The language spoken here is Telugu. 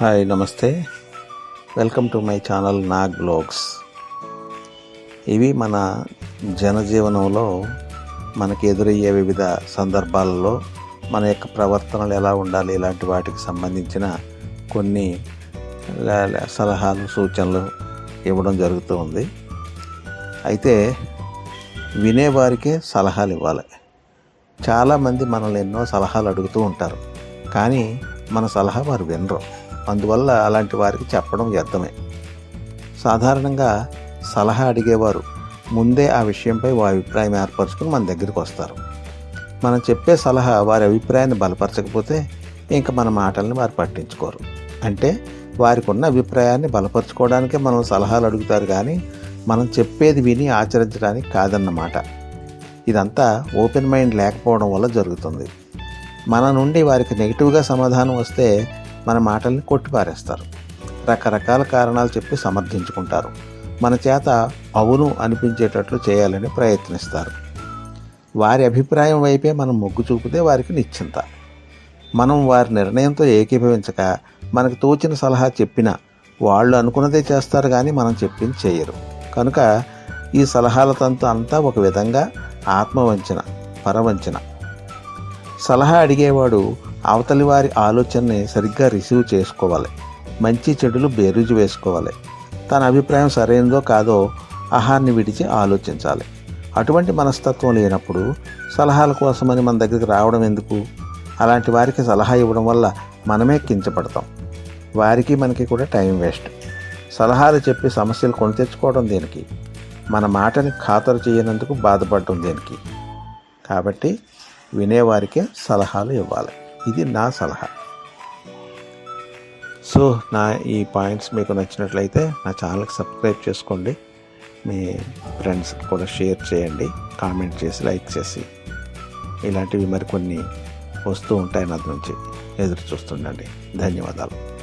హాయ్ నమస్తే. Welcome to my channel Nag blogs. ఇవి మన జనజీవనంలో మనకి ఎదురయ్యే వివిధ సందర్భాలలో మన యొక్క ప్రవర్తనలు ఎలా ఉండాలి ఇలాంటి వాటికి సంబంధించిన కొన్ని సలహాలు సూచనలు ఇవ్వడం జరుగుతూ ఉంది. అయితే వినేవారికే సలహాలు ఇవ్వాలి. చాలామంది మనల్ని ఎన్నో సలహాలు అడుగుతూ ఉంటారు. కానీ మన సలహా వారు వినరు. అందువల్ల అలాంటి వారికి చెప్పడం వ్యర్థమే. సాధారణంగా సలహా అడిగేవారు ముందే ఆ విషయంపై వారి అభిప్రాయం ఏర్పరచుకుని మన దగ్గరికి వస్తారు. మనం చెప్పే సలహా వారి అభిప్రాయాన్ని బలపరచకపోతే ఇంకా మన మాటల్ని వారు పట్టించుకోరు. అంటే వారికి ఉన్న అభిప్రాయాన్ని బలపరచుకోవడానికే మనం సలహాలు అడుగుతారు కానీ మనం చెప్పేది విని ఆచరించడానికి కాదన్నమాట. ఇదంతా ఓపెన్ మైండ్ లేకపోవడం వల్ల జరుగుతుంది. మన నుండి వారికి నెగిటివ్గా సమాధానం వస్తే మన మాటల్ని కొట్టిపారేస్తారు. రకరకాల కారణాలు చెప్పి సమర్థించుకుంటారు. మన చేత అవును అనిపించేటట్లు చేయాలని ప్రయత్నిస్తారు. వారి అభిప్రాయం వైపే మనం మొగ్గు చూపితే వారికి నిశ్చింత. మనం వారి నిర్ణయంతో ఏకీభవించక మనకు తోచిన సలహా చెప్పినా వాళ్ళు అనుకున్నదే చేస్తారు కానీ మనం చెప్పింది చేయరు. కనుక ఈ సలహాల తంతు అంతా ఒక విధంగా ఆత్మవంచన పరవంచన. సలహా అడిగేవాడు అవతలి వారి ఆలోచనని సరిగ్గా రిసీవ్ చేసుకోవాలి. మంచి చెడులు బేరుజు వేసుకోవాలి. తన అభిప్రాయం సరైనదో కాదో ఆహాన్ని విడిచి ఆలోచించాలి. అటువంటి మనస్తత్వం లేనప్పుడు సలహాల కోసమని మన దగ్గరికి రావడం ఎందుకు? అలాంటి వారికి సలహా ఇవ్వడం వల్ల మనమే కించపడతాం. వారికి మనకి కూడా టైం వేస్ట్. సలహాలు చెప్పి సమస్యలు కొని తెచ్చుకోవడం దేనికి? మన మాటని ఖాతరు చేయనందుకు బాధపడటం దేనికి? కాబట్టి వినేవారికే సలహాలు ఇవ్వాలి. ఇది నా సలహా. సో నా ఈ పాయింట్స్ మీకు నచ్చినట్లయితే నా ఛానల్కి సబ్స్క్రైబ్ చేసుకోండి. మీ ఫ్రెండ్స్కి కూడా షేర్ చేయండి కామెంట్ చేసి లైక్ చేసి. ఇలాంటివి మరికొన్ని వస్తూ ఉంటాయి నా నుంచి ఎదురు చూస్తుండండి. ధన్యవాదాలు.